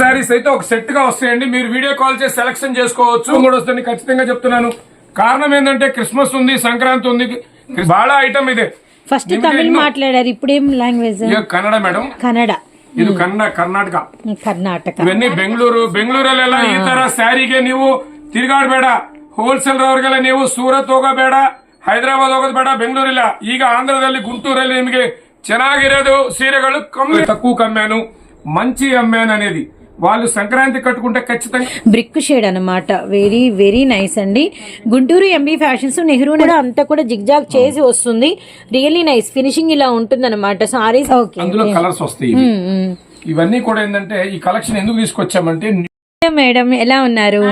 శారీస్ అయితే ఒక సెట్గా వస్తాయండి. మీరు వీడియో కాల్ చేసి సెలక్షన్ చేసుకోవచ్చు. కూడా వస్తుంది ఖచ్చితంగా చెప్తున్నాను. కారణం ఏంటంటే క్రిస్మస్ ఉంది సంక్రాంతి ఉంది. బాగా ఐటమ్ ఇదే. ఫస్ట్ తమిళ మాట్లాడారు. ఇప్పుడేం లాంగ్వేజ్ కన్నడ మేడం. కన్నడ. ఇది కన్నడ కర్ణాటక. ಇದು ಕನ್ನಡ ಕರ್ನಾಟಕ ಕರ್ನಾಟಕ ಇವನ್ನಿ ಬೆಂಗಳೂರು ಬೆಂಗಳೂರಲ್ಲೆಲ್ಲ ಈ ತರ ಸ್ಯಾರಿಗೆ ನೀವು నీవు సూరత్ ఒక బేడ హైదరాబాద్ ఒక బేడ బెంగళూరు ఇలా ఈగ ಈಗ ಆಂಧ್ರದಲ್ಲಿ గుంటూರಲ್ಲಿ ನಿಮಗೆ ಚೆನ್ನಾಗಿರೋದು ಸೀರೆಗಳು ಕಮ್ಮಿ తక్కువ కమ్మాను మంచి అమ్మాను అనేది. వాళ్ళు సంక్రాంతి కట్టుకుంటే ఖచ్చితంగా బ్రిక్ షేడ్ అన్నమాట. వెరీ వెరీ నైస్ అండి. గుంటూరు ఎంబీ ఫ్యాషన్స్ నెహ్రూ కూడా అంతా కూడా జిగ్జాగ్ చేసి వస్తుంది. రియల్లీ నైస్ ఫినిషింగ్ ఇలా ఉంటుంది అనమాట సారీస్ అందులో కలర్స్ వస్తాయి ఇవి. ఇవన్నీ కూడా ఏంటంటే ఈ కలెక్షన్ ఎందుకు తీసుకొచ్చామంటే మేడం ఎలా ఉన్నారు?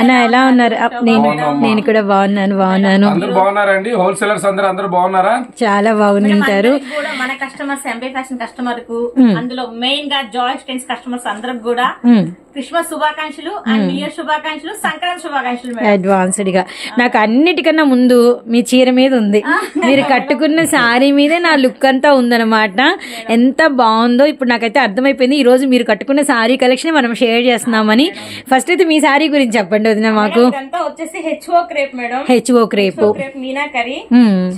అన్న ఎలా ఉన్నారు? అప్ నేను నేను కూడా బాగున్నాను బాగున్నాను. అందరూ బాగున్నారండి? హోల్సేలర్స్ అందరూ అందరూ బాగున్నారా? చాలా బాగుంటారు. మన కస్టమర్స్ ఎంబీ ఫ్యాషన్ కస్టమర్కు అందులో మెయిన్గా జాయ్ కస్టమర్స్ అందరికి కూడా క్రిస్మస్ శుభాకాంక్షలు అండ్ న్యూ ఇయర్ శుభాకాంక్షలు సంక్రాంతి శుభాకాంక్షలు అడ్వాన్స్డ్గా. నాకు అన్నిటికన్నా ముందు మీ చీర మీద ఉంది. మీరు కట్టుకున్న శారీ మీదే నా లుక్ అంతా ఉందన్నమాట. ఎంత బాగుందో ఇప్పుడు నాకైతే అర్థమైపోయింది. ఈ రోజు మీరు కట్టుకున్న శారీ కలెక్షన్ మనం షేర్ చేస్తున్నామని. ఫస్ట్ అయితే మీ శారీ గురించి చెప్పండి వదిన మాకు. వచ్చేసి HO crepe madam HO crepe crepe Meena కర్రీ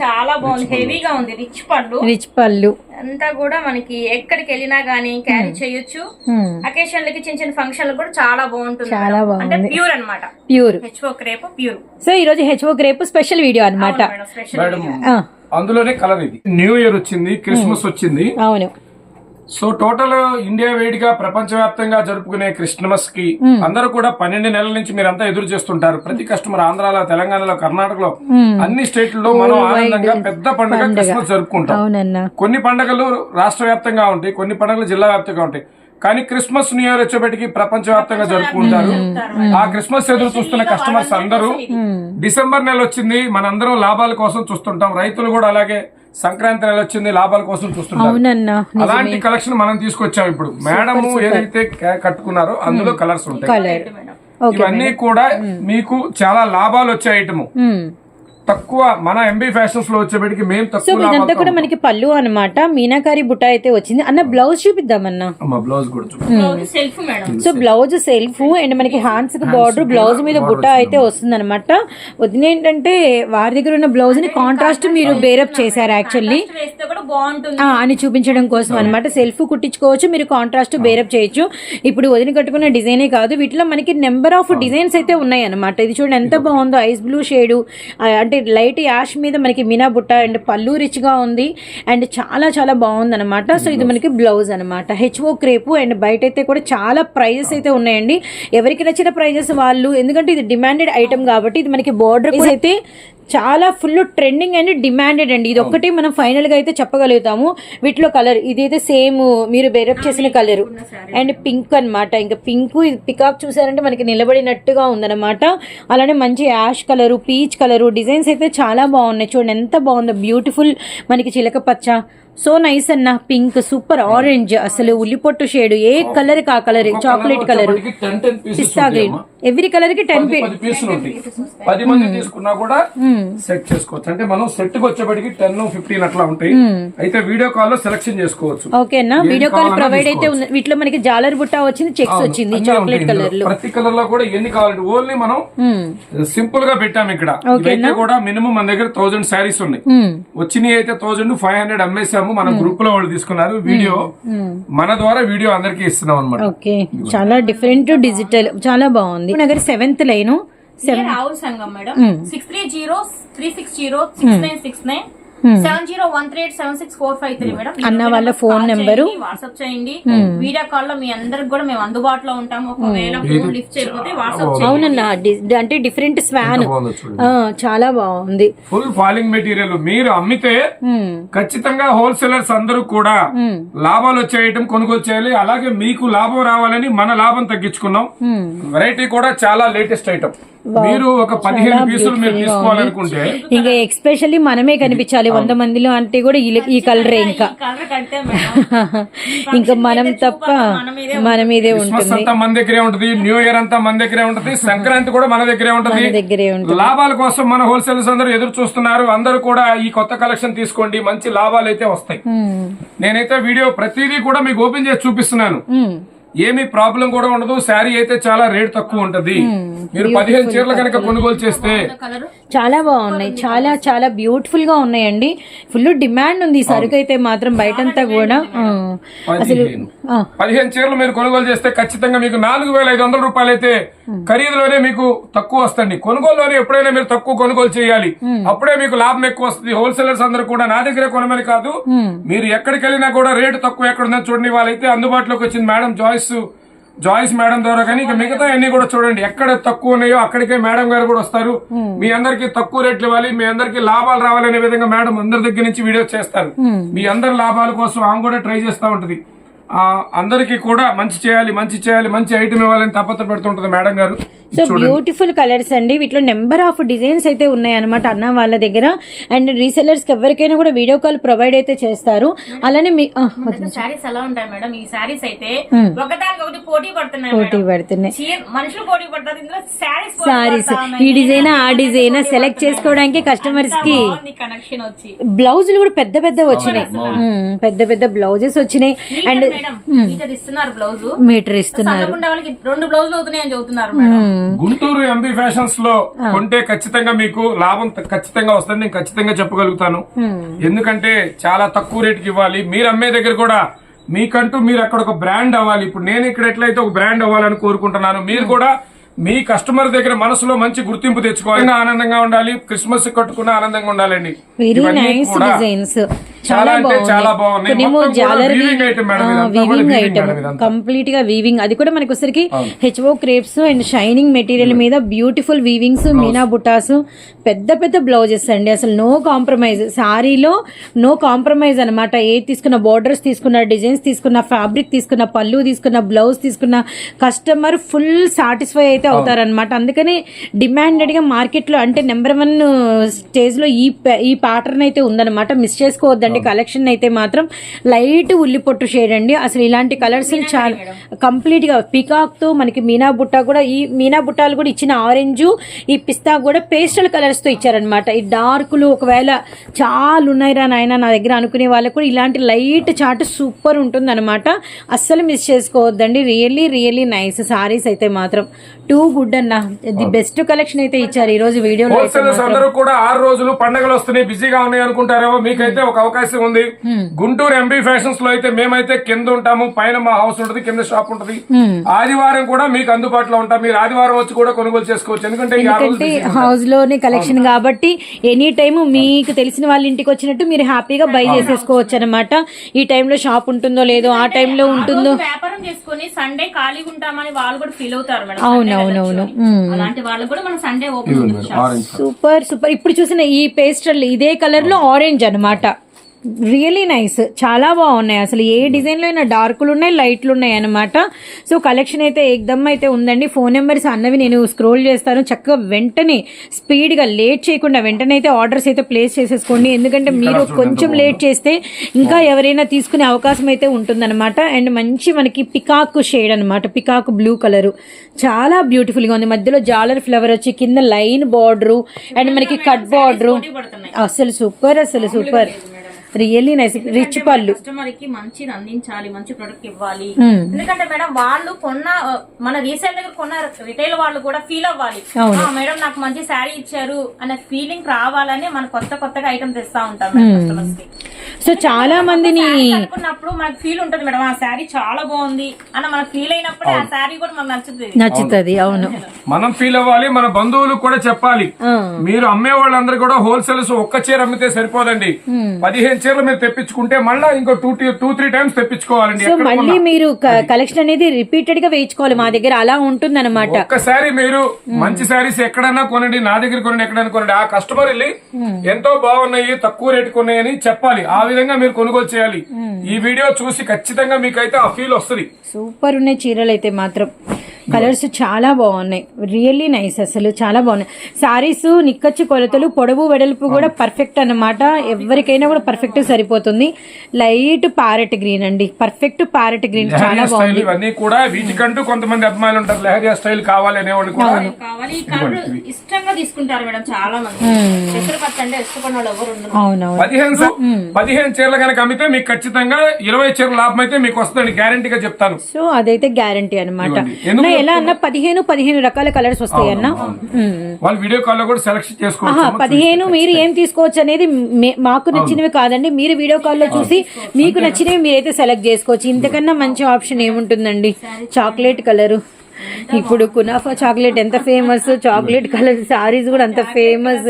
చాలా బాగుంది. హెవీగా ఉంది. రిచ్ పళ్ళు. రిచ్ పళ్ళు. అంతా కూడా మనకి ఎక్కడికి వెళ్ళినా గానీ క్యారీ చేయొచ్చు. అకేషన్లకి చిన్న చిన్న ఫంక్షన్లు కూడా చాలా బాగుంటుంది చాలా. అంటే బాగుంది. ప్యూర్ అన్నమాట. Pure HO crepe pure so ఈ రోజు హెచ్ఓ క్రేపు స్పెషల్ వీడియో ఆ, అందులోనే కలర్ ఇది న్యూ ఇయర్ వచ్చింది క్రిస్మస్ వచ్చింది. అవును. సో టోటల్ ఇండియా వేడిగా ప్రపంచవ్యాప్తంగా జరుపుకునే క్రిస్మస్కి అందరూ కూడా పన్నెండు నెలల నుంచి మీరంతా ఎదురు చేస్తుంటారు. ప్రతి కస్టమర్ ఆంధ్రాలో తెలంగాణలో కర్ణాటకలో అన్ని స్టేట్లలో మనం ఆనందంగా పెద్ద పండుగ క్రిస్మస్ జరుపుకుంటాం. కొన్ని పండుగలు రాష్ట్ర వ్యాప్తంగా ఉంటాయి కొన్ని పండుగలు జిల్లా వ్యాప్తంగా ఉంటాయి. కానీ క్రిస్మస్ న్యూ ఇయర్ వచ్చేపటికి ప్రపంచవ్యాప్తంగా జరుపుకుంటారు. ఆ క్రిస్మస్ ఎదురు చూస్తున్న కస్టమర్స్ అందరూ డిసెంబర్ నెల వచ్చింది మనందరం లాభాల కోసం చూస్తుంటాం. రైతులు కూడా అలాగే సంక్రాంతి నెల వచ్చింది లాభాల కోసం చూస్తుంటారు. అవునన్నా అలాంటి కలెక్షన్ మనం తీసుకొచ్చాం ఇప్పుడు. మేడం ఏదైతే కట్టుకున్నారో అందులో కలర్స్ ఉంటాయి. కలర్ ఇవన్నీ కూడా మీకు చాలా లాభాలు వచ్చే ఐటమ్ తక్కువ మన ఎంబీ ఫ్యాషన్స్లో వచ్చేప్పటికి మేము సో తక్కువ ఇదంతా కూడా మనకి పళ్ళు అన్నమాట. మీనాకారి బుట్ట అయితే వచ్చింది. అన్న బ్లౌజ్ చూపిద్దామన్నా. అమ్మ బ్లౌజ్ కూడా చూపి. Self madam. So blouse self and మనకి హ్యాండ్స్కి బార్డర్ బ్లౌజ్ మీద బుట్ట అయితే వస్తుంది అనమాట వదిన ఏంటంటే వారి దగ్గర ఉన్న బ్లౌజ్ని కాంట్రాస్ట్ మీరు బేరప్ చేశారు యాక్చువల్లీ వేస్తే కూడా బాగుంటుంది. అని చూపించడం కోసం అనమాట సెల్ఫ్ కుట్టించుకోవచ్చు మీరు కాంట్రాస్ట్ బేరప్ చేయొచ్చు. ఇప్పుడు వదిన కట్టుకున్న డిజైనే కాదు వీటిలో మనకి నెంబర్ ఆఫ్ డిజైన్స్ అయితే ఉన్నాయి అనమాట ఇది చూడండి ఎంత బాగుందో ఐస్ బ్లూ షేడ్ అంటే లైట్ యాష్ మీద మనకి మీనా బుట్ట అండ్ పళ్ళు రిచ్గా ఉంది అండ్ చాలా చాలా బాగుంది అనమాట సో ఇది మనకి బ్లౌజ్ అనమాట హెచ్ఓ క్రేపు అండ్ బయట అయితే కూడా చాలా ప్రైజెస్ అయితే ఉన్నాయండి. ఎవరికి నచ్చిన ప్రైజెస్ వాళ్ళు ఎందుకంటే ఇది డిమాండెడ్ ఐటమ్ కాబట్టి ఇది మనకి బార్డర్ అయితే చాలా ఫుల్ ట్రెండింగ్ అండ్ డిమాండెడ్ అండి. ఇది ఒక్కటి మనం ఫైనల్గా అయితే చెప్పగలుగుతాము. వీటిలో కలర్ ఇదైతే సేమ్ మీరు బేరప్ చేసిన కలర్ అండ్ పింక్ అన్నమాట. ఇంకా పింక్ ఇది పికాక్ చూసారంటే మనకి నిలబడినట్టుగా ఉందన్నమాట. అలానే మంచి ash colour peach colour designs అయితే చాలా బాగున్నాయి. చూడండి ఎంత బాగుందో బ్యూటిఫుల్ మనకి చిలక పచ్చ. సో నైస్ అన్న పింక్ సూపర్ ఆరెంజ్ అసలు ఉల్లిపొట్టు షేడ్ ఏ కలర్ కా colour chocolate colour pista green every కలర్కి టెన్ పది పీసులు ఉంటాయి. పది మంది తీసుకున్నా కూడా సెట్ చేసుకోవచ్చు. అంటే మనం సెట్కి వచ్చేప్పటికి టెన్ ఫిఫ్టీన్ అట్లా ఉంటాయి. అయితే వీడియో కాల్లో సెలెక్షన్ చేసుకోవచ్చు. ఓకే అన్న ఏది వీడియో కాల్ ప్రొవైడ్ అయితే వీటిలో మనకి జాలర్ బుట్ట వచ్చింది చెక్స్ వచ్చింది చాక్లెట్ కలర్. లో. ప్రతి కలర్లో కూడా ఎన్ని కావాలంటే ఓన్లీ మనం సింపుల్గా పెట్టాము ఇక్కడ. కూడా మినిమం మన దగ్గర థౌజండ్ శారీస్ ఉన్నాయి. వచ్చినాయి అయితే థౌజండ్ ఫైవ్ హండ్రెడ్ అమ్మేసాము మన గ్రూప్లో వాళ్ళు తీసుకున్నారు. వీడియో మన ద్వారా వీడియో అందరికి ఇస్తున్నాం అనమాట ఓకే. చాలా డిఫరెంట్ డిజిటల్ చాలా బాగుంది. నగర్ సెవెంత్ లైన్ రాహుల్ సంఘం madam. Six three zero three six zero six nine six nine seven zero one three eight seven six four five three madam అన్న వాళ్ళ ఫోన్ నెంబరు. వాట్సాప్ చేయండి. వీడియో కాల్లో మీ అందరికి కూడా మేము అందుబాటులో ఉంటాము. ఒకవేళ ఫోన్ లిఫ్ట్ చేయకపోతే వాట్సాప్ చేయండి అవునన్నా అంటే డిఫరెంట్ స్వాన్. చాలా బాగుంది. ఫుల్ ఫాలింగ్ మెటీరియల్ మీరు అమ్మితే ఖచ్చితంగా హోల్సేలర్స్ అందరూ కూడా లాభాలు వచ్చే ఐటమ్ కొనుగోలు చేయాలి. అలాగే మీకు లాభం రావాలని మన లాభం తగ్గించుకున్నాం. వెరైటీ కూడా చాలా లేటెస్ట్ ఐటమ్ మీరు ఒక పదిహేను పీసులు మీరు తీసుకోవాలనుకుంటే ఇంకా ఎక్స్పెషల్లీ మనమే కనిపించాలి. వంద మందిలో అంటే కూడా ఈ- కలరే ఇంకా. ఇంకా మనం తప్ప మన మీదే ఉంటుంది. అంతా మన దగ్గరే ఉంటుంది. న్యూ ఇయర్ అంతా మన దగ్గరే ఉంటుంది. సంక్రాంతి కూడా మన దగ్గరే ఉంటుంది. దగ్గరే ఉంటుంది. లాభాల కోసం మన హోల్సేలర్స్ అందరూ ఎదురు చూస్తున్నారు. అందరూ కూడా ఈ కొత్త కలెక్షన్ తీసుకోండి. మంచి లాభాలు అయితే వస్తాయి నేనైతే వీడియో ప్రతిదీ కూడా మీకు ఓపెన్ చేసి చూపిస్తున్నాను. ఏమీ ప్రాబ్లం కూడా ఉండదు. శారీ అయితే చాలా రేట్ తక్కువ ఉంటది. మీరు పదిహేను చీరలు కనుక కొనుగోలు చేస్తే చాలా బాగున్నాయి. చాలా చాలా బ్యూటిఫుల్గా ఉన్నాయండి. ఫుల్ డిమాండ్ ఉంది ఈ సరుకు అయితే మాత్రం బయటంతా కూడా. ఆ, అసలు పదిహేను. చీరలు మీరు కొనుగోలు చేస్తే ఖచ్చితంగా మీకు నాలుగు వేల ఐదు వందల రూపాయలు అయితే ఖరీదులోనే మీకు తక్కువ వస్తుంది కొనుగోలులోనే ఎప్పుడైనా మీరు తక్కువ కొనుగోలు చేయాలి. అప్పుడే మీకు లాభం ఎక్కువ వస్తుంది. హోల్సేలర్స్ అందరూ కూడా నా దగ్గరే కొనమని కాదు. మీరు ఎక్కడికి వెళ్ళినా కూడా రేటు తక్కువ ఎక్కడ ఉందని చూడండి వాళ్ళైతే అందుబాటులోకి వచ్చింది మేడం జాయిస్ జాయిస్ మేడం ద్వారా కానీ ఇక మిగతా అన్ని కూడా చూడండి. ఎక్కడ తక్కువ ఉన్నాయో అక్కడికే మేడం గారు కూడా వస్తారు. మీ అందరికి తక్కువ రేట్లు ఇవ్వాలి. మీ అందరికి లాభాలు రావాలనే విధంగా మేడం అందరి దగ్గర నుంచి వీడియో చేస్తారు. మీ అందరి లాభాల కోసం ఆమె కూడా ట్రై చేస్తూ ఉంటది. అందరికి కూడా మంచి చేయాలి మంచి చేయాలి మంచి ఐటమ్ ఇవ్వాలని తప్పత్త పెడుతుంటది మేడం గారు. సో బ్యూటిఫుల్ కలర్స్ అండి. వీటిలో నెంబర్ ఆఫ్ డిజైన్స్ అయితే ఉన్నాయి అనమాట అన్న వాళ్ళ దగ్గర. అండ్ రీసెల్లర్స్కి ఎవరికైనా కూడా వీడియో కాల్ ప్రొవైడ్ అయితే చేస్తారు. అలానే మీ ఆ, శారీస్ ఎలా ఉంటాయి మేడం? ఈ శారీస్ అయితే ఒకటి పోటీ పడుతున్నాయి పోటీ. పడుతున్నాయి. చీర- మనుషులు పోటీ పడతారు ఇందులో శారీస్ సారీస్ ఈ డిజైన్ ఆ డిజైన్ సెలెక్ట్ చేసుకోవడానికి కస్టమర్స్కి కనెక్షన్ వచ్చి. బ్లౌజులు కూడా పెద్ద పెద్ద వచ్చినాయి. పెద్ద పెద్ద బ్లౌజెస్ వచ్చినాయి. అండ్ మేడం మీటర్ ఇస్తున్నారు బ్లౌజ్. మీటర్ ఇస్తున్నారు. సన్నగుండే వాళ్ళకి రెండు బ్లౌజులు అవుతున్నాయి అని చెబుతున్నారు మేడం. మ్మ్. గుంటూరు ఎంబీ ఫ్యాషన్స్లో కొంటే ఖచ్చితంగా మీకు లాభం ఖచ్చితంగా వస్తుంది. నేను ఖచ్చితంగా చెప్పగలుగుతాను. ఎందుకంటే చాలా తక్కువ రేటుకి ఇవ్వాలి. మీరు అమ్మే దగ్గర కూడా మీకంటూ మీరు అక్కడ ఒక బ్రాండ్ అవ్వాలి. ఇప్పుడు నేను ఇక్కడ ఎట్లయితే ఒక బ్రాండ్ అవ్వాలని కోరుకుంటున్నాను మీరు కూడా మీ కస్టమర్ దగ్గర మనసులో మంచి గుర్తింపు తెచ్చుకోవాలి. ఆనందంగా ఉండాలి క్రిస్మస్ కట్టుకున్న ఆనందంగా ఉండాలండి. వెరీ ఇవన్నీ నైస్ కూడా డిజైన్స్ చాలా అంటే చాలా బాగున్నాయి. కంప్లీట్గా వీవింగ్ అది కూడా మనకి వచ్చరికి HO crepes and shining material మీద బ్యూటిఫుల్ వీవింగ్స్ మీనా బుటాస్ పెద్ద పెద్ద బ్లౌజెస్ అండి. అసలు నో కాంప్రమైజ్ సారీలో నో కాంప్రమైజ్ అనమాట ఏ తీసుకున్న బోర్డర్స్ తీసుకున్న డిజైన్స్ తీసుకున్న ఫ్యాబ్రిక్ తీసుకున్న పళ్ళు తీసుకున్న బ్లౌజ్ తీసుకున్న కస్టమర్ ఫుల్ సాటిస్ఫై అయితే అవుతారనమాట అందుకని డిమాండెడ్గా మార్కెట్లో అంటే నెంబర్ వన్ స్టేజ్లో ఈ ఈ ప్యాటర్న్ అయితే ఉందన్నమాట. మిస్ చేసుకోవద్దండి. కలెక్షన్ అయితే మాత్రం లైట్ ఉల్లి పొట్టు షేడ్ అండి. అసలు ఇలాంటి కలర్స్ చాలా కంప్లీట్గా పికాక్తో మనకి మీనా బుట్ట కూడా ఈ మీనా బుట్టాలు కూడా ఇచ్చిన ఆరెంజ్ ఈ పిస్తా కూడా పేస్టల్ కలర్స్తో ఇచ్చారనమాట ఈ డార్కులు ఒకవేళ చాలా ఉన్నాయిరా నాయన నా దగ్గర అనుకునే వాళ్ళకు కూడా ఇలాంటి లైట్ చాట్ సూపర్ ఉంటుంది అనమాట అస్సలు మిస్ చేసుకోవద్దండి. రియల్లీ రియల్లీ నైస్ సారీస్ అయితే మాత్రం. టూ గుడ్ అన్న. ది బెస్ట్ కలెక్షన్ అయితే ఇచ్చారు ఈ రోజు వీడియోలో అయితే హోల్సేలర్స్ అందరూ కూడా ఆరు రోజులు పండగలు వస్తున్నాయి బిజీగా ఉన్నాయి అనుకుంటారేమో మీకైతే ఒక అవకాశం ఉంది. గుంటూరు ఎంబీ ఫ్యాషన్స్లో అయితే మేమైతే కింద ఉంటాము పైన మా హౌస్ ఉంటుంది కింద షాప్ ఉంటుంది. ఆదివారం కూడా మీకు అందుబాటులో ఉంటాం. మీరు ఆదివారం వచ్చి కూడా కొనుగోలు చేసుకోవచ్చు. ఎందుకంటే హౌస్లోనే కలెక్షన్ కాబట్టి ఎనీ టైం మీకు తెలిసిన వాళ్ళ ఇంటికి వచ్చినట్టు మీరు హ్యాపీగా బై చేసేసుకోవచ్చు అనమాట ఈ టైంలో షాప్ ఉంటుందో లేదో ఆ టైంలో ఉంటుందో వ్యాపారం చేసుకుని సండే ఖాళీగా ఉంటామని వాళ్ళు కూడా ఫీల్ అవుతారు మేడం. అవును, Sunday అవును, వెళ్ళొచ్చు అవును. అని. అలాంటి వాళ్ళకి కూడా మనం సండే ఓపెన్ ఉంది షాప్. ఆరెంజ్ సూపర్ సూపర్ ఇప్పుడు చూసిన ఈ పేస్టల్ ఇదే కలర్లో ఆరెంజ్ అన్నమాట రియలీ నైస్. చాలా బాగున్నాయి. అసలు ఏ డిజైన్లో అయినా డార్క్లు ఉన్నాయి లైట్లు ఉన్నాయి అనమాట సో కలెక్షన్ అయితే ఏకదమ్ అయితే ఉందండి. ఫోన్ నెంబర్స్ అన్నవి నేను స్క్రోల్ చేస్తాను. చక్కగా వెంటనే స్పీడ్గా లేట్ చేయకుండా వెంటనే అయితే ఆర్డర్స్ అయితే ప్లేస్ చేసేసుకోండి. ఎందుకంటే మీరు కొంచెం లేట్ చేస్తే ఇంకా ఎవరైనా తీసుకునే అవకాశం అయితే ఉంటుందన్నమాట. అండ్ మంచి మనకి పికాక్ షేడ్ అన్నమాట. Peacock blue colour. చాలా బ్యూటిఫుల్గా ఉంది. మధ్యలో జాలర్ ఫ్లవర్ వచ్చి కింద లైన్ బార్డర్. అండ్ మనకి కట్ బార్డర్. అసలు సూపర్ అసలు సూపర్. రియల్లీ నైస్ రిచ్ పళ్ళు. కస్టమర్కి మంచిది అందించాలి మంచి ప్రొడక్ట్ ఇవ్వాలి. Hmm. ఎందుకంటే మేడం వాళ్ళు కొన్న మన రీసేల్ దగ్గర కొన్న రిటైల్ వాళ్ళు కూడా ఫీల్ అవ్వాలి. మేడం నాకు మంచి శారీ ఇచ్చారు అనే ఫీలింగ్ రావాలని మన కొత్త కొత్తగా ఐటమ్ తెస్తా ఉంటాం కస్టమర్స్కి. సో చాలా మందిని అనుకున్నప్పుడు మనకు ఫీల్ ఉంటది మేడం ఆ శారీ చాలా బాగుంది అని మనకు ఫీల్ అయినప్పుడు ఆ శారీ కూడా మనకు నచ్చుతుంది. నచ్చుతుంది అవును. మనం ఫీల్ అవ్వాలి మన బంధువులకు కూడా చెప్పాలి. మీరు అమ్మే వాళ్ళందరూ కూడా హోల్సేల్స్ ఒక్క చీర అమ్మితే సరిపోదండి. పదిహేను చీరలు మీరు తెప్పించుకుంటే మళ్ళీ ఇంకో టూ టూ త్రీ టైమ్స్ తెప్పించుకోవాలండి సో మళ్ళీ మీరు కలెక్షన్ అనేది రిపీటెడ్గా వేయించుకోవాలి మా దగ్గర అలా ఉంటుంది అనమాట ఒక్కసారి మీరు మంచి శారీస్ ఎక్కడన్నా కొనండి నా దగ్గర కొనండి ఎక్కడైనా కొనండి. ఆ కస్టమర్ వెళ్ళి ఎంతో బాగున్నాయి తక్కువ రేటు కొన్నాయని చెప్పాలి. ఆ విధంగా మీరు కొనుగోలు చేయాలి. ఈ వీడియో చూసి ఖచ్చితంగా మీకైతే ఆ ఫీల్ వస్తుంది. సూపర్ ఉన్నాయి చీరలు అయితే మాత్రం. కలర్స్ చాలా బాగున్నాయి. రియల్లీ నైస్ అసలు చాలా బాగున్నాయి. సారీస్ నిక్కచ్చు కొలతలు పొడవు వెడల్పు కూడా పర్ఫెక్ట్ అన్నమాట. ఎవరికైనా కూడా పర్ఫెక్ట్ సరిపోతుంది. లైట్ ప్యారెట్ గ్రీన్ అండి. పర్ఫెక్ట్ ప్యారెట్ గ్రీన్ చాలా బాగుంది. ఇవన్నీ కూడా వీటికంటూ కొంతమంది అభిమానులు ఉంటారు. లెహరియా స్టైల్ కావాలి అనేవాళ్ళు కూడా ఇష్టంగా తీసుకుంటారు మేడం చాలా మంది. పదిహేను పదిహేను చీరలు కనుక అమ్మితే మీకు ఖచ్చితంగా ఇరవై చీరల లాభం అయితే మీకు వస్తుందండి గ్యారంటీగా చెప్తాను. సో అదైతే గ్యారంటీ అనమాట ఎలా అన్న పదిహేను పదిహేను రకాల కలర్స్ వస్తాయి అన్న. వాళ్ళు వీడియో కాల్లో కూడా సెలెక్ట్ ఆహా చేసుకోవచ్చు పదిహేను మీరు ఏం తీసుకోవచ్చు అనేది మే- మాకు నచ్చినవి కాదండి. మీరు వీడియో కాల్లో చూసి మీకు నచ్చినవి మీరైతే సెలెక్ట్ చేసుకోవచ్చు. ఇంతకన్నా మంచి ఆప్షన్ ఏముంటుందండి? చాక్లెట్ కలర్ ఇప్పుడు కునాఫా చాక్లెట్ ఎంత ఫేమస్ చాక్లెట్ కలర్ సారీస్ కూడా అంత ఫేమస్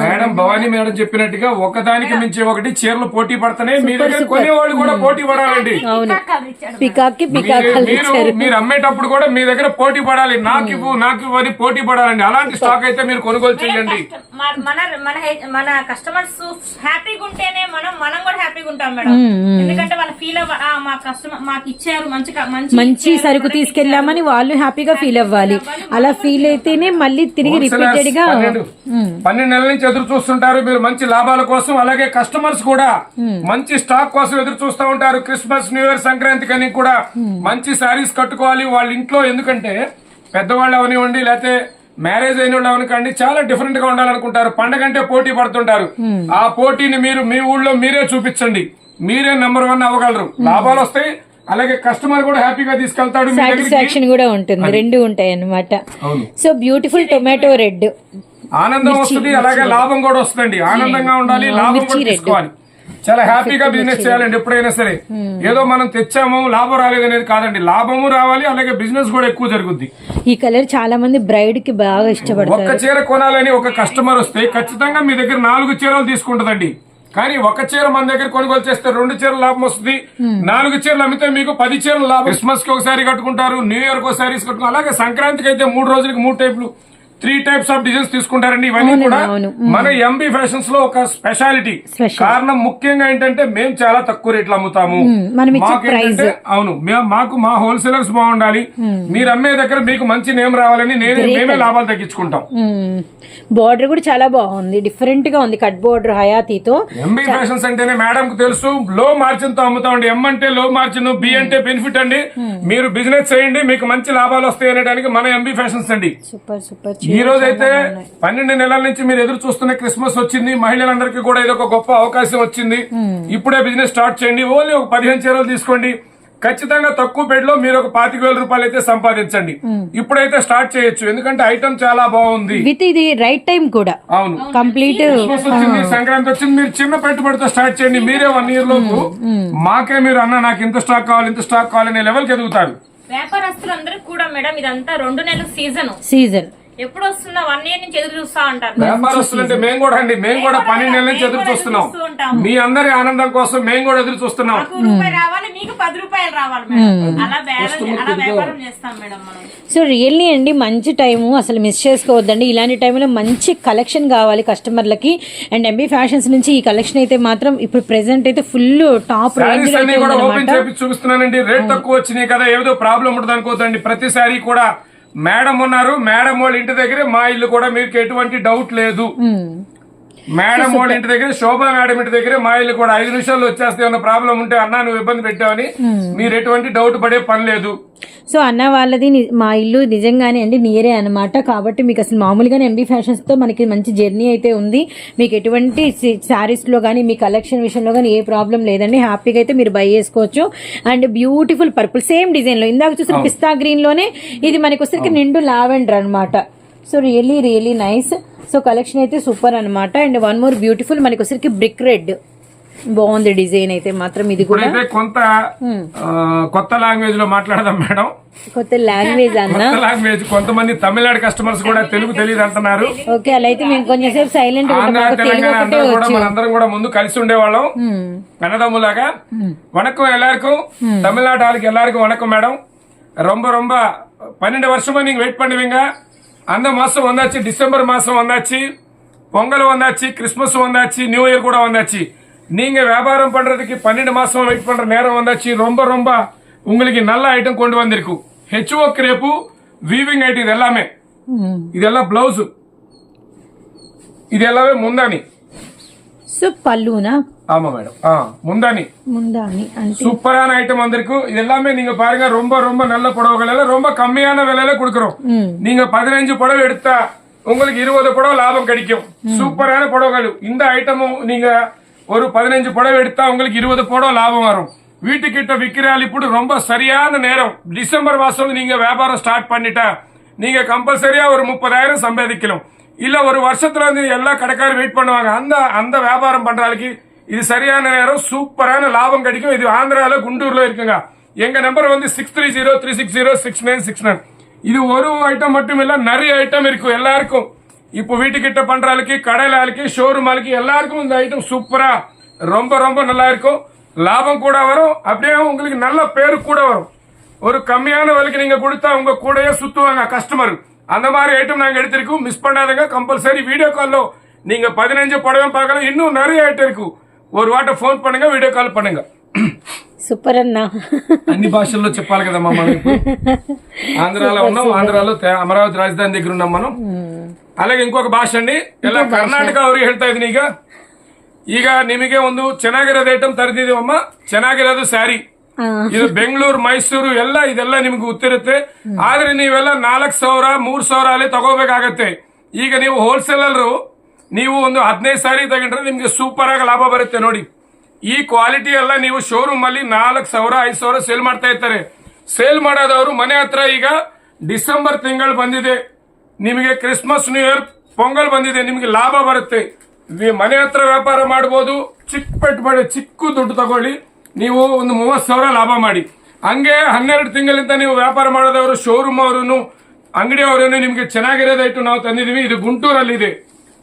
మేడం భవానీ మేడం చెప్పినట్టుగా ఒకదానికి మించి ఒకటి చీరలు పోటీ పడుతున్నాయి మీ దగ్గర కొనేవాళ్ళు కూడా పోటీ పడాలండి. ఇచ్చాడు పికాక్కి పికాక్ మీరు- కలర్ అమ్మేటప్పుడు కూడా మీ దగ్గర పోటీ పడాలి. నాకు ఇవ్వు నాకు ఇవ్వు అని పోటీ పడాలండి. అలాంటి స్టాక్ అయితే మీరు కొనుగోలు చేయండి. మన మన మన కస్టమర్స్ హ్యాపీగా ఉంటేనే మనం మనం కూడా హ్యాపీగా ఉంటాం మేడం. ఎందుకంటే వాళ్ళ ఫీల్ మా కస్టమర్ మాకు ఇచ్చారు మంచి మంచి సరుకు తీసుకెళ్ళామని వాళ్ళు హ్యాపీగా ఫీల్ అవ్వాలి. అలా ఫీల్ అయితేనే మళ్ళీ తిరిగి రిపీటెడ్గా పన్నెండు. నెలల నుంచి ఎదురు చూస్తుంటారు. మీరు మంచి లాభాల కోసం అలాగే కస్టమర్స్ కూడా మంచి స్టాక్ కోసం ఎదురు చూస్తూ ఉంటారు. క్రిస్మస్ న్యూ ఇయర్ సంక్రాంతి కని కూడా మంచి శారీస్ కట్టుకోవాలి. వాళ్ళ ఇంట్లో ఎందుకంటే పెద్దవాళ్ళు అవనివ్వండి లేకపోతే మ్యారేజ్ అయిన వాళ్ళు అవనికండి చాలా డిఫరెంట్గా ఉండాలనుకుంటారు. పండగ అంటే పోటీ పడుతుంటారు. ఆ పోటీని మీరు మీ ఊళ్ళో మీరే చూపించండి. మీరే నెంబర్ వన్ అవ్వగలరు. లాభాలు వస్తాయి అలాగే కస్టమర్ కూడా హ్యాపీగా తీసుకెళ్తాడు సాటిస్ఫాక్షన్ కూడా ఉంటుంది. రెండు ఉంటాయి అన్నమాట. సో బ్యూటిఫుల్ టొమాటో రెడ్ ఆనందం వస్తుంది అలాగే లాభం కూడా వస్తుందండి. ఆనందంగా ఉండాలి లాభం కూడా తీసుకోవాలి. చాలా హ్యాపీగా బిజినెస్ చేయాలండి ఎప్పుడైనా సరే. ఏదో మనం తెచ్చాము లాభం రాలేదు అనేది కాదండి. లాభము రావాలి అలాగే బిజినెస్ కూడా ఎక్కువ జరుగుద్ది. ఈ కలర్ చాలా మంది బ్రైడ్కి బాగా ఇష్టపడతారు. ఒక్క చీర కొనాలని ఒక కస్టమర్ వస్తే ఖచ్చితంగా మీ దగ్గర నాలుగు చీరలు తీసుకుంటదండి. కానీ ఒక చీర మన దగ్గర కొనుగోలు చేస్తే రెండు చీరలు లాభం వస్తుంది. నాలుగు చీరలు అమ్మితే మీకు పది చీరలు లాభం. క్రిస్మస్కి ఒకసారి కట్టుకుంటారు న్యూ ఇయర్కి ఒకసారి కట్టుకుంటారు అలాగే సంక్రాంతికి అయితే మూడు రోజులకి మూడు టైపులు. త్రీ టైప్స్ ఆఫ్ డిజైన్స్ తీసుకుంటారండి. ఇవన్నీ కూడా. మన ఎంబీ ఫ్యాషన్స్లో ఒక స్పెషాలిటీ. కారణం ముఖ్యంగా ఏంటంటే మేము చాలా తక్కువ రేట్లు అమ్ముతాము. మనం ఇచ్చే మాకు ఏంటంటే అవును మేము మాకు మా హోల్సేలర్స్ బాగుండాలి. మీరు అమ్మే దగ్గర మీకు మంచి నేమ్ రావాలని నేను మేమే లాభాలు తగ్గించుకుంటాం బార్డర్ కూడా చాలా బాగుంది. డిఫరెంట్గా ఉంది. కట్ బార్డర్ హయాతీతో ఎంబీ ఫ్యాషన్స్ అంటేనే మేడం కు తెలుసు లో మార్జిన్తో అమ్ముతామండి. ఎం అంటే లో మార్జిన్ బి అంటే బెనిఫిట్ అండి. మీరు బిజినెస్ చేయండి మీకు మంచి లాభాలు వస్తాయి అనడానికి మన ఎంబీ ఫ్యాషన్స్ అండి. సూపర్ సూపర్ ఈ రోజు అయితే పన్నెండు నెలల నుంచి మీరు ఎదురు చూస్తున్న క్రిస్మస్ వచ్చింది మహిళలందరికీ కూడా ఇది ఒక గొప్ప అవకాశం వచ్చింది. ఇప్పుడే బిజినెస్ స్టార్ట్ చేయండి. ఓన్లీ ఒక పదిహేను చీరలు తీసుకోండి. ఖచ్చితంగా తక్కువ బెడ్లో మీరు ఒక పాతిక వేల రూపాయలు అయితే సంపాదించండి. ఇప్పుడైతే స్టార్ట్ చేయొచ్చు. ఎందుకంటే ఐటమ్ చాలా బాగుంది. విత్ ఇది రైట్ టైం కూడా. అవును. కంప్లీట్ వచ్చింది సంక్రాంతి వచ్చింది మీరు చిన్న పెట్టుబడితో స్టార్ట్ చేయండి. మీరే వన్ ఇయర్ లోపు మాకే మీరు అన్న నాకు ఇంత స్టాక్ కావాలి ఇంత స్టాక్ కావాలి అనే లెవెల్కి ఎదుగుతారు. వ్యాపారస్తులందరికీ కూడా మేడం ఇదంతా రెండు నెలల సీజన్ సీజన్ ఎప్పుడు వస్తుందా వన్ ఇయర్ నుంచి ఎదురు చూస్తా ఉంటారు. వ్యాపారస్తులు అంటే మేము కూడా అండి మేము కూడా పన్నెండు నెలల నుంచి ఎదురు చూస్తున్నాం. మీ అందరి ఆనందం కోసం మేము కూడా ఎదురు చూస్తున్నాం. రూపాయి రావాలి మీకు పది రూపాయలు రావాలి మేడం. అలా వ్యాపారం చేస్తాం మేడం మనం. సో రియల్లీ అండి మంచి టైము అసలు మిస్ చేసుకోవద్దండి. ఇలాంటి టైంలో మంచి కలెక్షన్ కావాలి కస్టమర్లకి అండ్ ఎంబీ ఫ్యాషన్స్ నుంచి ఈ కలెక్షన్ అయితే మాత్రం ఇప్పుడు ప్రెసెంట్ అయితే ఫుల్ టాప్ రేంజ్ ఓపెన్ చూపిస్తున్నానండి. రేట్ తక్కువ వచ్చినాయి కదా ఏదో ప్రాబ్లం ఉండదు అనుకోవద్దండి ప్రతి శారీ కూడా మేడం ఉన్నారు. మేడం వాళ్ళ ఇంటి దగ్గరే మా ఇల్లు కూడా మీకు ఎటువంటి డౌట్ లేదు. మేడం వాళ్ళ ఇంటి దగ్గర శోభా మేడం ఇంటి దగ్గర మా ఇల్లు కూడా ఐదు నిమిషాల్లో వచ్చేస్తే ఏమైనా ప్రాబ్లం ఉంటే అన్నా నువ్వు ఇబ్బంది పెట్టావని మీరు ఎటువంటి డౌట్ పడే పని లేదు. సో అన్న వాళ్ళది మా ఇల్లు నిజంగానే అండి నియరే అనమాట కాబట్టి మీకు అసలు మామూలుగానే ఎంబీ ఫ్యాషన్స్తో మనకి మంచి జర్నీ అయితే ఉంది. మీకు ఎటువంటి శారీస్లో కానీ మీ కలెక్షన్ విషయంలో కానీ ఏ ప్రాబ్లం లేదండి. హ్యాపీగా అయితే మీరు బై చేసుకోవచ్చు. అండ్ బ్యూటిఫుల్ పర్పుల్ సేమ్ డిజైన్లో. ఇందాక చూసిన పిస్తా గ్రీన్లోనే ఇది మనకి వచ్చరికి నిండు లావెండర్ అన్నమాట. So really really nice so collection అయితే సూపర్ అన్నమాట అండ్ వన్ మోర్ బ్యూటిఫుల్ మనకి వచ్చరికి బ్రిక్ రెడ్ బాగుంది డిజైన్ అయితే మాత్రం ఇది కూడా ఇప్పుడైతే కొంత ఆ, కొత్త లాంగ్వేజ్ లో మాట్లాడదాం మేడం కొత్త లాంగ్వేజ్ అన్న కొత్త లాంగ్వేజ్ కొంతమంది తమిళనాడు కస్టమర్స్ కూడా తెలుగు తెలియదు అంటున్నారు ఓకే అలా అయితే మేము కొంచెం సేపు సైలెంట్ ఆంధ్ర మాకు తెలుగు తెలంగాణ ఒకటే అందరూ కూడా వచ్చు మనందరం కూడా ముందు కలిసి ఉండేవాళ్ళం ம். అన్నదమ్ములాగా வணக்கம் எல்லாருக்கும் தமிழ்நாட்டு ஆளுக்கு எல்லாருக்கும் வணக்கம் மேடம் ரொம்ப ரொம்ப பன்னெண்டு வருஷமா நீங்க வெயிட் பண்ணுவீங்க அந்த மாதம் வந்தாச்சு டிசம்பர் மாதம் வந்தாச்சு பொங்கல் வந்தாச்சு கிறிஸ்மஸ் வந்தாச்சு நியூ இயர் கூட வந்தாச்சு. நீங்கள் வியாபாரம் பண்ணுறதுக்கு பன்னெண்டு மாதம் வெயிட் பண்ணுற நேரம் வந்தாச்சு. ரொம்ப ரொம்ப உங்களுக்கு நல்ல ஐட்டம் கொண்டு வந்திருக்கும் ஹெச்ஓ கிரேப்பு வீவிங் ஐட்டம் இது எல்லாமே. இதெல்லாம் பிளவுஸு இது எல்லாமே முந்தானி ஆமா மேடம் ஆ முந்தானி. சூப்பரான ஐட்டம் வந்திருக்கு. இது எல்லாமே நீங்க பாருங்க ரொம்ப ரொம்ப நல்ல புடவைகள் ரொம்ப கம்மியான விலையில கொடுக்குறோம். நீங்க பதினஞ்சு புடவை எடுத்தா உங்களுக்கு இருபது புடவை லாபம் கிடைக்கும். சூப்பரான புடவைகள். இந்த ஐட்டமும் நீங்க ஒரு பதினஞ்சு புடவை எடுத்தா உங்களுக்கு இருபது புடவை லாபம் வரும். வீட்டுக்கிட்ட விற்கிறாள் இப்படி ரொம்ப சரியான நேரம். டிசம்பர் மாசம் நீங்க வியாபாரம் ஸ்டார்ட் பண்ணிட்டா நீங்க கம்பல்சரியா ஒரு முப்பதாயிரம் சம்பாதிக்கலாம் இல்ல ஒரு வருஷத்துல வந்து எல்லா கடைக்காரரும் வெயிட் பண்ணுவாங்க. அந்த அந்த வியாபாரம் பண்றாளுக்கு இது சரியான நேரம் சூப்பரான லாபம் கிடைக்கும். இது ஆந்திரால குண்டூர்ல இருக்குங்க. எங்க நம்பர் வந்து six three zero three six zero six nine six nine இது ஒரு ஐட்டம் மட்டும் இல்ல நிறைய ஐட்டம் இருக்கும் எல்லாருக்கும். இப்போ வீட்டுக்கிட்ட பண்ற ஆளுக்கு கடையில ஆளுக்கு ஷோரூம் ஆளுக்கு எல்லாருக்கும் இந்த ஐட்டம் சூப்பரா ரொம்ப ரொம்ப நல்லா இருக்கும். லாபம் கூட வரும் அப்படியே உங்களுக்கு நல்ல பேரு கூட வரும். ஒரு கம்மியான விலைக்கு நீங்க கொடுத்தா உங்க கூடயே சுத்துவாங்க கஸ்டமர் అంద మాదిరి ఐటమ్ நாங்க miss miss compulsory video video கால்ல நீங்க 15 படவும் பார்க்கலாம் இன்னும் நிறைய ஐட்டம் இருக்கு ஒரு வாட்ட ஃபோன் பண்ணுங்க வீடியோ கால் பண்ணுங்க సూపర్ అన్న అన్ని భాషల్లో చెప్పాలి కదా మనం ఆంధ్రాలో ఉన్నాం ఆంధ్రాలో అమరావతి రాజధాని దగ్గర ఉన్నాం మనం. అలాగే ఇంకొక భాష అండి ఎలా కర్ణాటక అవరు హెళ్తా ఇది ఇక ఇక నిమిగే ముందు చెనాగిరదేటం తరిదిదేమ్మా చెనాగిరదు శారీ. ಇದು ಬೆಂಗಳೂರು, ಮೈಸೂರು ಎಲ್ಲ ಇದೆಲ್ಲ ನಿಮ್ಗೆ ಗೊತ್ತಿರುತ್ತೆ. ಆದ್ರೆ ನೀವೆಲ್ಲ ನಾಲ್ಕು ಸಾವಿರ, ಮೂರ್ ಸಾವಿರ ಅಲ್ಲಿ ತಗೋಬೇಕಾಗತ್ತೆ. ಈಗ ನೀವು ಹೋಲ್ಸೇಲರು ನೀವು ಒಂದು ಹದಿನೈದು ಸಾರಿ ತಗೊಂಡ್ರೆ ನಿಮ್ಗೆ ಸೂಪರ್ ಆಗಿ ಲಾಭ ಬರುತ್ತೆ ನೋಡಿ. ಈ ಕ್ವಾಲಿಟಿ ಎಲ್ಲ ನೀವು ಶೋರೂಮ್ ಅಲ್ಲಿ ನಾಲ್ಕು ಸಾವಿರ, ಐದು ಸಾವಿರ ಸೇಲ್ ಮಾಡ್ತಾ ಇರ್ತಾರೆ. ಸೇಲ್ ಮಾಡೋದವರು ಮನೆ ಹತ್ರ ಈಗ ಡಿಸೆಂಬರ್ ತಿಂಗಳು ಬಂದಿದೆ. ನಿಮಗೆ ಕ್ರಿಸ್ಮಸ್ ನ್ಯೂ ಇಯರ್ ಪೊಂಗಲ್ ಬಂದಿದೆ. ನಿಮಗೆ ಲಾಭ ಬರುತ್ತೆ. ಮನೆ ಹತ್ರ ವ್ಯಾಪಾರ ಮಾಡಬಹುದು ಚಿಕ್ಕ ಪೆಟ್ಟು ಚಿಕ್ಕ ದುಡ್ಡು ತಗೊಳ್ಳಿ. ನೀವು ಒಂದು ಮೂವತ್ತು ಸಾವಿರ ಲಾಭ ಮಾಡಿ. ಹಂಗೆ ಹನ್ನೆರಡು ತಿಂಗಳಿಂದ ನೀವು ವ್ಯಾಪಾರ ಮಾಡೋದವರು ಶೋರೂಮ್ ಅವರನ್ನು, ಅಂಗಡಿ ಅವರನ್ನು ನಿಮಗೆ ಚೆನ್ನಾಗಿರೋದು ಐಟಮ್ ನಾವು ತಂದಿದ್ದೀವಿ. ಇದು ಗುಂಟೂರಲ್ಲಿದೆ.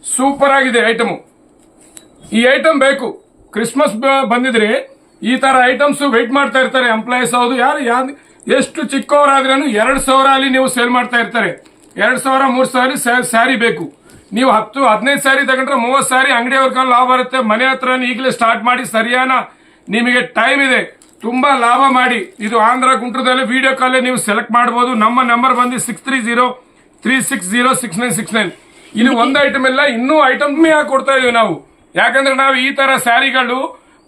ಸೂಪರ್ ಆಗಿದೆ ಐಟಮು ಈ ಐಟಮ್ ಬೇಕು. ಕ್ರಿಸ್ಮಸ್ ಬಂದಿದ್ರೆ ಈ ತರ ಐಟಮ್ಸ್ ವೆಯ್ಟ್ ಮಾಡ್ತಾ ಇರ್ತಾರೆ ಎಂಪ್ಲಾಯೀಸ್ ಹೌದು ಯಾರು ಯಾರು ಎಷ್ಟು ಚಿಕ್ಕವರಾದ್ರೂ ಎರಡು ಸಾವಿರ ಅಲ್ಲಿ ನೀವು ಸೇಲ್ ಮಾಡ್ತಾ ಇರ್ತಾರೆ. ಎರಡು ಸಾವಿರ, ಮೂರು ಸಾವಿರ ಸ್ಯಾರಿ ಬೇಕು. ನೀವು ಹತ್ತು, ಹದಿನೈದು ಸ್ಯಾರಿ ತಗೊಂಡ್ರೆ ಮೂವತ್ತು ಸಾರಿ ಅಂಗಡಿಯವ್ರ ಲಾಭ ಬರುತ್ತೆ. ಮನೆ ಹತ್ರ ಈಗಲೇ ಸ್ಟಾರ್ಟ್ ಮಾಡಿ ಸರಿಯಾನ ನಿಮಗೆ ಟೈಮ್ ಇದೆ ತುಂಬಾ ಲಾಭ ಮಾಡಿ ಇದು ಆಂಧ್ರ ಗುಂಟೂರದಲ್ಲಿ ವಿಡಿಯೋ ಕಾಲ್ ನೀವು ಸೆಲೆಕ್ಟ್ ಮಾಡಬಹುದು ನಮ್ಮ ನಂಬರ್ ಬಂದು six three zero three six zero six nine six nine ಇದು ಒಂದು ಐಟಮ್ ಇಲ್ಲ ಇನ್ನೂ ಐಟಮ್ ಹಾಕಿ ಕೊಡ್ತಾ ಇದೀವಿ ನಾವು ಯಾಕಂದ್ರೆ ನಾವು ಈ ತರ ಸ್ಯಾರಿಗಳು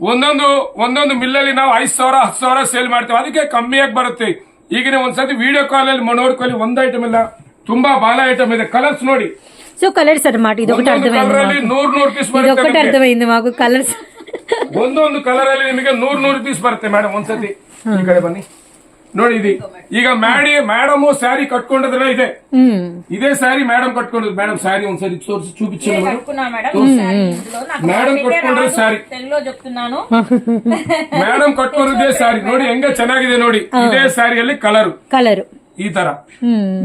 ಒಂದೊಂದು ಒಂದೊಂದು ಮಿಲ್ಲಲ್ಲಿ ನಾವು ಐದು ಸಾವಿರ ಹತ್ತು ಸಾವಿರ ಸೇಲ್ ಮಾಡ್ತೇವೆ ಅದಕ್ಕೆ ಕಮ್ಮಿಯಾಗಿ ಬರುತ್ತೆ ಈಗ ನೀವು ಒಂದ್ಸತಿ ವಿಡಿಯೋ ಕಾಲಲ್ಲಿ ನೋಡ್ಕೊಳ್ಳಿ ಒಂದು ಐಟಮ್ ಇಲ್ಲ ತುಂಬಾ ಬಾಲ ಐಟಮ್ ಇದೆ ಕಲರ್ಸ್ ನೋಡಿ సో కలర్స్ అన్నమాట ఇది ఒకటి ಒಂದೊಂದು అర్థమైంది ಕಲರ್ ಅಲ್ಲಿ మాకు ನೂರ್ ನೂರ್ ಪೀಸ್ ఇది ಬರುತ್ತೆ ఒకటి ನಿಮ್ಗೆ. అర్థమైంది మాకు కలర్స్ ಒಂದೊಂದು ಕಲರ್ ಅಲ್ಲಿ ನಿಮಗೆ ನೂರ್ ನೂರು ಪೀಸ್ ಬರುತ್ತೆ ಮೇಡಮ್ ಒಂದ್ಸತಿ ಈ ಕಡೆ ಬನ್ನಿ ನೋಡಿ ಇದು ಈಗ ಮ್ಯಾಡಿ ಮೇಡಮ್ ಸ್ಯಾರಿ ಕಟ್ಕೊಂಡಿದ್ರೆ ಇದೆ ಇದೇ ಸ್ಯಾರಿ ಮೇಡಮ್ ಕಟ್ಕೊಂಡಿದ್ರು ಮೇಡಮ್ ಸ್ಯಾರಿ ಒಂದ್ಸರಿ ತೋರಿಸಿ చూపించండి మేడం కట్టుకున్నా మేడం సారీ ఇందులో నాకు మేడం అయితే కట్టుకుంటే రాదు. సారీ. తెలుగులో చెప్తున్నాను ಮೇಡಮ್ ಕಟ್ಕೊಂಡಿದ್ದೇ ಸ್ಯಾರಿ ನೋಡಿ ಹೆಂಗ ಚೆನ್ನಾಗಿದೆ ನೋಡಿ ಇದೇ ಸ್ಯಾರಿಯಲ್ಲಿ ಕಲರ್ కలర్ ಈ ತರ.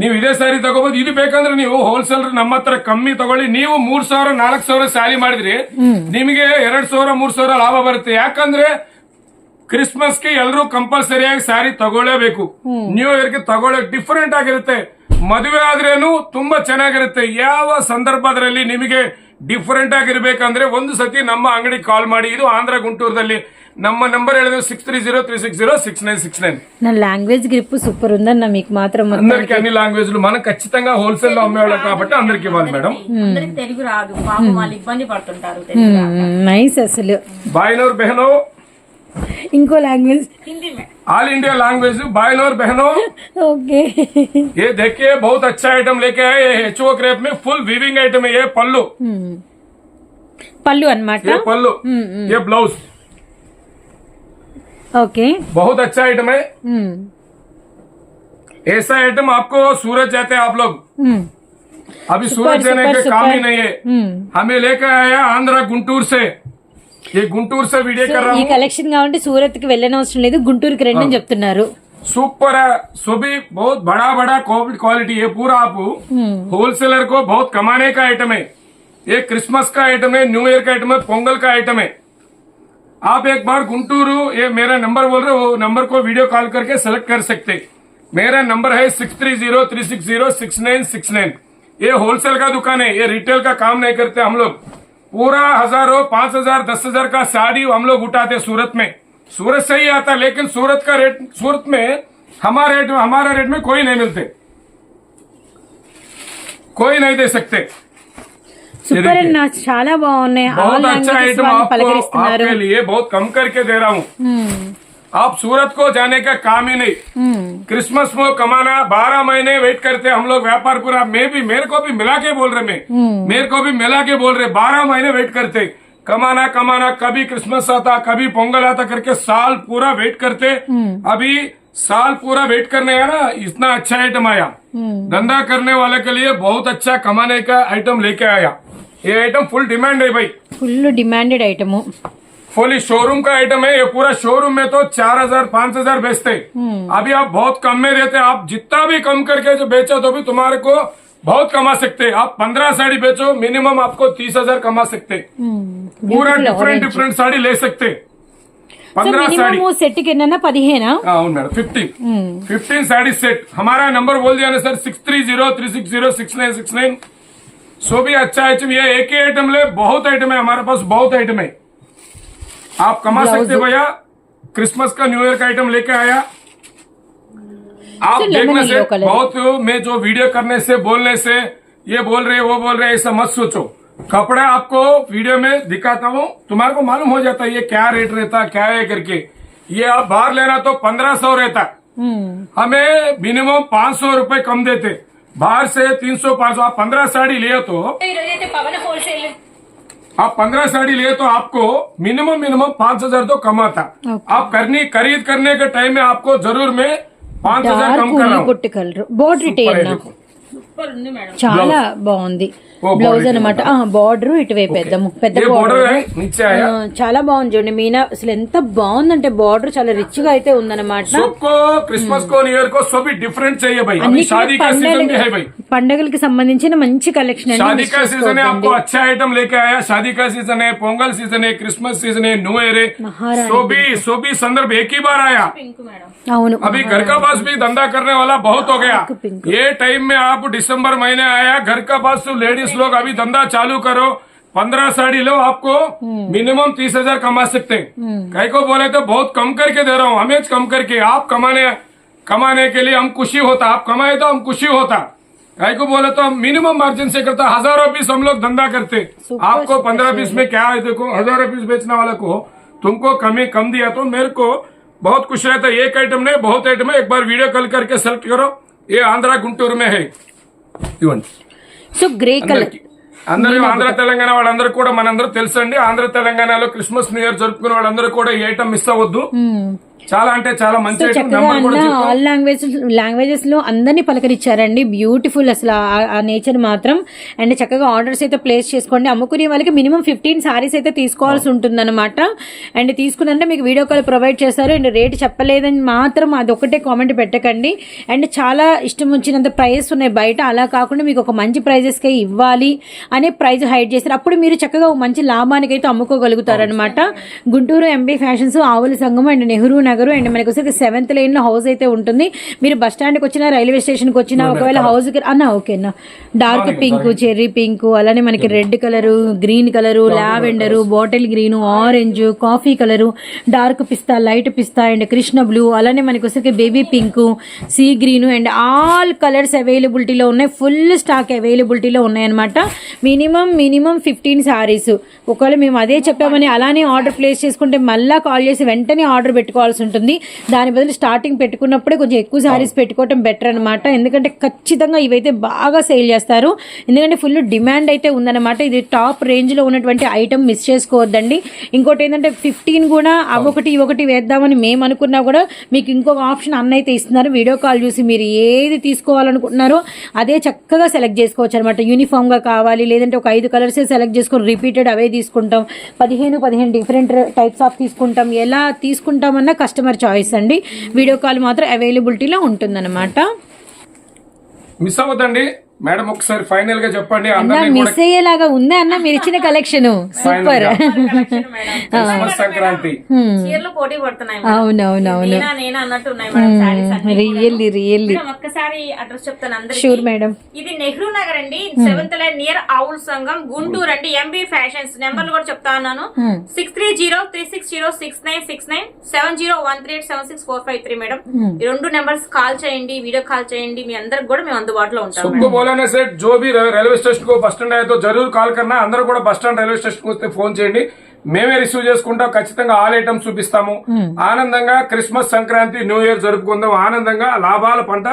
ನೀವು ಇದೇ ಸ್ಯಾರಿ ತಗೋಬಹುದು ಇದು ಬೇಕಂದ್ರೆ ನೀವು ಹೋಲ್ಸೇಲ್ ನಮ್ಮ ಹತ್ರ ಕಮ್ಮಿ ತಗೊಳ್ಳಿ. ನೀವು ಮೂರ್ ಸಾವಿರ ನಾಲ್ಕು ಸಾವಿರ ಸ್ಯಾರಿ ಮಾಡಿದ್ರಿ ನಿಮಗೆ ಎರಡ್ ಸಾವಿರ ಮೂರ್ ಸಾವಿರ ಲಾಭ ಬರುತ್ತೆ. ಯಾಕಂದ್ರೆ ಕ್ರಿಸ್ಮಸ್ಗೆ ಎಲ್ಲರೂ ಕಂಪಲ್ಸರಿಯಾಗಿ ಸ್ಯಾರಿ ತಗೊಳ್ಳೇಬೇಕು. ನ್ಯೂ ಇಯರ್ಗೆ ತಗೊಳ್ಳೋ ಡಿಫರೆಂಟ್ ಆಗಿರುತ್ತೆ. ಮದುವೆ ಆದ್ರೇನು ತುಂಬಾ ಚೆನ್ನಾಗಿರುತ್ತೆ. ಯಾವ ಸಂದರ್ಭದಲ್ಲಿ ನಿಮಗೆ ಡಿಫರೆಂಟ್ ಆಗಿರ್ಬೇಕಂದ್ರೆ ಒಂದು ಸತಿ ನಮ್ಮ ಅಂಗಡಿ ಕಾಲ್ ಮಾಡಿ. ಇದು ಆಂಧ್ರ ಗುಂಟೂರದಲ್ಲಿ ನಮ್ಮ ನಂಬರ್ ಹೇಳಿದ್ರೆ six three zero three six zero six nine six nine నా లాంగ్వేజ్ గ్రిప్ సూపర్ ఉందన్న మీకు మాత్రం మొత్తం అందరికి అన్ని లాంగ్వేజ్లు మనం ఖచ్చితంగా హోల్సేల్ లో అమ్మేవాళ్ళం కాబట్టి అందరికి ఇవ్వాలి మేడం అందరికి తెలుగు రాదు పాపం వాళ్ళు ఇబ్బంది పడుతుంటారు తెలుగు రాక. నైస్ అసలు బాయినోర్ బెహనో ఇంకో language Hindi madam all India language बाइनोर बहनों ఓకే ये देखिए बहुत अच्छा आइटम लेके आए ये एचओ क्रेप में फुल वीविंग आइटम है ये पल्लू పళ్ళు అన్నమాట ये पल्लू ये ब्लाउज ఓకే बहुत अच्छा आइटम है ऐसा आइटम आपको सूरत जाते हैं आप लोग अभी सूरत जाने सुपर, के काम ही सुपर। नहीं है हमें लेकर आया आंध्रा गुंटूर से ये गुंटूर से वीडियो कर रहा ఈ हूँ కలెక్షన్ కావాలంటే సూరత్ కి వెళ్ళని అవసరం లేదు గుంటూరుకి రండి అని చెప్తున్నారు सुपर है सभी बहुत बड़ा बड़ा क्वालिटी है पूरा आप होलसेलर को बहुत कमाने का आइटम है ये क्रिसमस का आइटम है न्यू ईयर का आइटम है पोंगल का आइटम है आप एक बार गुंटूरू, ये मेरा नंबर बोल रहे हो नंबर को वीडियो कॉल करके सेलेक्ट कर सकते। मेरा नंबर है six three zero three six zero six nine six nine ये होलसेल का दुकान है, ये रिटेल का काम नहीं करते हम लोग। पूरा हज़ारों, पाँच हज़ार, दस हज़ार का साड़ी हम लोग उठाते सूरत में। सूरत से ही आता, लेकिन सूरत का रेट सूरत में हमारे रेट हमारे रेट में कोई नहीं मिलते। कोई नहीं दे सकते। సూపర్ देखिए। అన్న చాలా బాగున్నాయి ఆల్ बहुत अच्छा లాంగ్వేజెస్ आइटम వాళ్ళు आपको పలకరిస్తున్నారు आपके लिए बहुत कम करके दे रहा हूँ మ్మ్. आप सूरत को जाने का काम ही नहीं మ్మ్. क्रिसमस में कमाना बारह महीने वेट करते हम लोग व्यापार पूरा मैं भी मेरे को भी मिला के बोल रहे मैं मेरे को भी मिला के बोल रहे बारह महीने वेट करते कमाना कमाना कभी क्रिसमस आता कभी पोंगल आता करके साल पूरा वेट करते अभी साल पूरा वेट करने आया ना इतना अच्छा आइटम आया धंधा करने वाले के लिए बहुत अच्छा कमाने का आइटम लेके आया ये आइटम फुल डिमांड है भाई full demanded item fully showroom का आइटम है ये पूरा शोरूम में तो चार हजार पांच हजार बेचते अभी आप बहुत कम में देते आप जितना भी कम करके जो बेचो तो भी तुम्हारे को बहुत कमा सकते आप पंद्रह साड़ी बेचो मिनिमम आपको तीस हजार कमा सकते पूरा डिफरेंट डिफरेंट साड़ी ले सकते సో पंद्रह साड़ी మినిమం సెట్ కి ఎన్న పదిహేనా हाँ అవును madam fifteen fifteen sari set हमारा नंबर बोल दिया ना sir six three zero three six zero six nine six nine so भी अच्छा आइटम ये एक ही आइटम ले बहुत आइटम है हमारे पास बहुत आइटम है। आप कमा. सकते भैया क्रिसमस का न्यू ईयर का आइटम लेके आया। आप देखने से बहुत मैं जो वीडियो करने से बोलने से ये बोल रहे वो बोल रहे ऐसा मत सोचो। कपड़ा आपको वीडियो में दिखाता हूँ तुम्हारे को मालूम हो जाता है ये क्या रेट रहता क्या है करके। ये आप बाहर लेना तो पंद्रह सौ रहता। हमें मिनिमम पाँच सौ रुपये कम देते। बाहर से तीन सौ पाँच सौ आप पंद्रह साड़ी लिए तो ఈరోజైతే పవన్ హోల్సేల్ आप पंद्रह साड़ी लिए तो आपको मिनिमम मिनिमम पाँच हजार तो कमाता Okay. आप करनी खरीद करने के टाइम में आपको जरूर मैं पाँच हजार డార్క్ कम कर रहा हूँ గుట్టు కలర్ బోర్డర్ Super है ఇటేనా देखो। సూపర్ ఉంది మేడం చాలా బాగుంది ఓ, బ్లౌజ్ border అనమాట బార్డర్ ఇటువైపు వేద్దాము పెద్ద ये बॉर्डर బార్డర్ है नीचे आया చాలా బాగుంది చూడండి మీనా అసలు ఎంత బాగుందంటే బార్డర్ చాలా రిచ్ గా అయితే ఉందన్నమాట सबको क्रिसमस को न्यू ईयर को सभी डिफरेंट चाहिए भाई अभी అన్నిటికీ शादी का सीजन भी है भाई పండగలకి సంబంధించిన మంచి కలెక్షన్ అండి शादी మిస్ का सीजन है చేసుకోవద్దండి. आपको अच्छा आइटम लेके आया शादी का सीजन है पोंगल सीजन है क्रिसमस सीजन है न्यू ईयर है महारानी सो भी सो भी संदर्भ एक ही बार आया పింక్ మేడం అవును अभी घर का पास भी धंधा करने वाला बहुत हो गया पिंक। ये टाइम में आप दिसंबर महीने आया घर का पास लेडीज बिज़नेस लोग अभी धंधा चालू करो। पंद्रह साड़ी लो आपको मिनिमम तीस हज़ार कमा सकते हैं। कहीं को बोले तो बहुत कम करके दे रहा हूँ हमें कम करके आप कमाने कमाने के लिए हम खुशी होता आप कमाए तो हम खुशी होता। कहीं को बोले तो हम मिनिमम मार्जिन से करता हज़ारों पीस हम लोग धंधा करते। आपको पंद्रह पीस में क्या है देखो हज़ारों पीस बेचने वाला को तुमको कमी कम दिया तो मेरे को बहुत खुश रहता है। एक आइटम नहीं बहुत आइटम है एक बार वीडियो कॉल करके सेलेक्ट करो। ये आंध्रा गुंटूर में है। इवन। So grey colour. అందరూ ఆంధ్ర తెలంగాణ వాళ్ళందరూ కూడా మనందరూ తెలుసండి. ఆంధ్ర తెలంగాణలో క్రిస్మస్ న్యూ ఇయర్ జరుపుకునే వాళ్ళందరూ కూడా ఈ ఐటమ్ మిస్ అవ్వద్దు. చాలా అంటే చాలా మంచి ఆల్ లాంగ్వేజ్ లాంగ్వేజెస్లో అందరినీ పలకరించారండి. బ్యూటిఫుల్ అసలు ఆ- నేచర్ మాత్రం. అండ్ చక్కగా ఆర్డర్స్ అయితే ప్లేస్ చేసుకోండి. అమ్ముకునే వాళ్ళకి మినిమం ఫిఫ్టీన్ సారీస్ అయితే తీసుకోవాల్సి ఉంటుందన్నమాట. అండ్ తీసుకున్నంటే మీకు వీడియో కాల్ ప్రొవైడ్ చేస్తారు అండ్ రేట్ చెప్పలేదని మాత్రం అదొక్కటే కామెంట్ పెట్టకండి. అండ్ చాలా ఇష్టం వచ్చినంత ప్రైజెస్ ఉన్నాయి బయట. అలా కాకుండా మీకు ఒక మంచి ప్రైజెస్కే ఇవ్వాలి అనే ప్రైజ్ హైడ్ చేస్తారు అప్పుడు మీరు చక్కగా మంచి లాభానికి అయితే అమ్ముకోగలుగుతారనమాట గుంటూరు ఎంబీ ఫ్యాషన్స్ ఆవుల సంఘం అండ్ నెహ్రూ నగర్ అండ్ మనకి వచ్చేసి సెవెంత్ లైన్లో హౌస్ అయితే ఉంటుంది. మీరు బస్ స్టాండ్కి వచ్చినా రైల్వే స్టేషన్కి వచ్చినా ఒకవేళ హౌస్ అన్న ఓకేనా డార్క్ పింక్ చెర్రీ పింక్ అలానే మనకి red colour green colour lavender bottle green orange coffee colour dark pista light pista and Krishna blue అలానే మనకి వచ్చేసి baby pink sea green and all colours అవైలబిలిటీలో ఉన్నాయి. ఫుల్ స్టాక్ అవైలబిలిటీలో ఉన్నాయన్నమాట. మినిమం మినిమం ఫిఫ్టీన్ సారీస్ ఒకవేళ మేము అదే చెప్పామని అలానే ఆర్డర్ ప్లేస్ చేసుకుంటే మళ్ళీ కాల్ చేసి వెంటనే ఆర్డర్ పెట్టుకోవాల్సి ఉంటుంది. దాని బదులు స్టార్టింగ్ పెట్టుకున్నప్పుడే కొంచెం ఎక్కువ సారీస్ పెట్టుకోవటం బెటర్ అనమాట ఎందుకంటే ఖచ్చితంగా ఇవైతే బాగా సేల్ చేస్తారు. ఎందుకంటే ఫుల్ డిమాండ్ అయితే ఉందన్నమాట. ఇది టాప్ రేంజ్లో ఉన్నటువంటి ఐటమ్ మిస్ చేసుకోవద్దండి. ఇంకోటి ఏంటంటే ఫిఫ్టీన్ కూడా అవొకటి ఇవొకటి వేద్దామని మేము అనుకున్నా కూడా మీకు ఇంకొక ఆప్షన్ అన్న అయితే ఇస్తున్నారు. వీడియో కాల్ చూసి మీరు ఏది తీసుకోవాలనుకుంటున్నారో అదే చక్కగా సెలెక్ట్ చేసుకోవచ్చు అనమాట యూనిఫామ్గా కావాలి లేదంటే ఒక ఐదు కలర్స్ సెలెక్ట్ చేసుకొని రిపీటెడ్ అవే తీసుకుంటాం. పదిహేను పదిహేను డిఫరెంట్ టైప్స్ ఆఫ్ తీసుకుంటాం. ఎలా తీసుకుంటామన్న కస్టమర్ చాయిస్ అండి. వీడియో కాల్ మాత్రం అవైలబిలిటీలో ఉంటుందన్నమాట. మిస్ అవ్వద్దండి. మేడం ఒకసారి ఫైనల్గా చెప్పండి మిస్ అయ్యేలాగా ఉందా అన్న? మీరు ఇచ్చిన కలెక్షన్ సూపర్ సంక్రాంతి. చీరలు పోటీ పడుతున్నాయి. అవునవునవును. రియల్లీ రియల్లీ మేడం, ఒక్కసారి అడ్రస్ చెప్తాను అందరికి. షూర్ మేడం ఇది నెహ్రూ నగర్ అండి. సెవెంత్ లైన్ నియర్ ఆవుల్ సంఘం గుంటూరు అండి. ఎంబీ ఫ్యాషన్స్ నెంబర్లు కూడా చెప్తా ఉన్నాను. Six three zero three six zero six nine six nine seven zero one three eight seven six four five three madam ఈ రెండు నెంబర్స్ కాల్ చేయండి వీడియో కాల్ చేయండి. మీ అందరికి కూడా మేము అందుబాటులో ఉంటాం सबको बोलाने से जो भी रे- रेलवे स्टेशन को బస్ స్టాండ్ అయితే జరూర్ కాల్ కన్నా అందరూ కూడా బస్ స్టాండ్ రైల్వే స్టేషన్ వస్తే ఫోన్ చేయండి మేమే రిసీవ్ చేసుకుంటాం ఖచ్చితంగా ఆల్ ఐటమ్స్ చూపిస్తాము ఆనందంగా క్రిస్మస్ సంక్రాంతి న్యూ ఇయర్ జరుపుకుందాం ఆనందంగా లాభాల పంట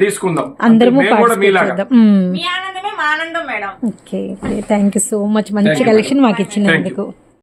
తీసుకుందాం అందరము మేము కూడా పార్టిసిపేట్ మీలాగా చేద్దాం మ్మ్. మీ ఆనందమే మా ఆనందం madam okay thank you so much మంచి కలెక్షన్ మాకు ఇచ్చినందుకు